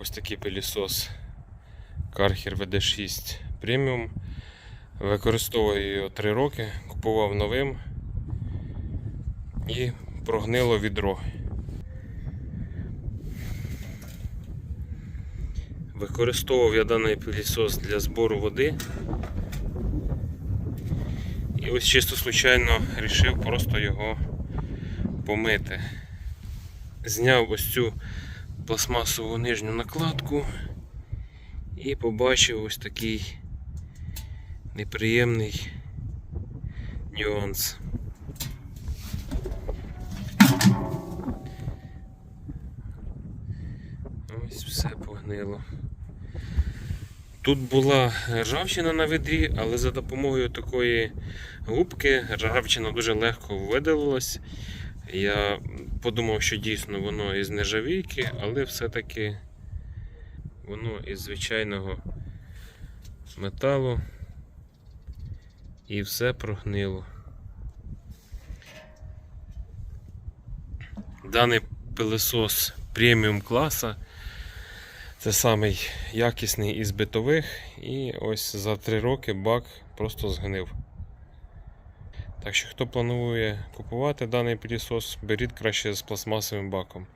Ось такий пилісос Karcher VD6 Premium. Використовую його 3 роки, купував новим і прогнило відро. Використовував я даний пилісос для збору води. І ось чисто случайно вирішив просто його помити. Зняв ось цю пластмасову нижню накладку і побачив ось такий неприємний нюанс. Ось все погнило. Тут була ржавчина на відрі, але за допомогою такої губки ржавчина дуже легко видалилась. Я подумав, що дійсно воно із нержавійки, але все-таки воно із звичайного металу і все прогнило. Даний пилосос преміум класа. Це самий якісний із битових, і ось за 3 роки бак просто згнив. Так що, хто планує купувати даний пилісос, беріть краще з пластмасовим баком.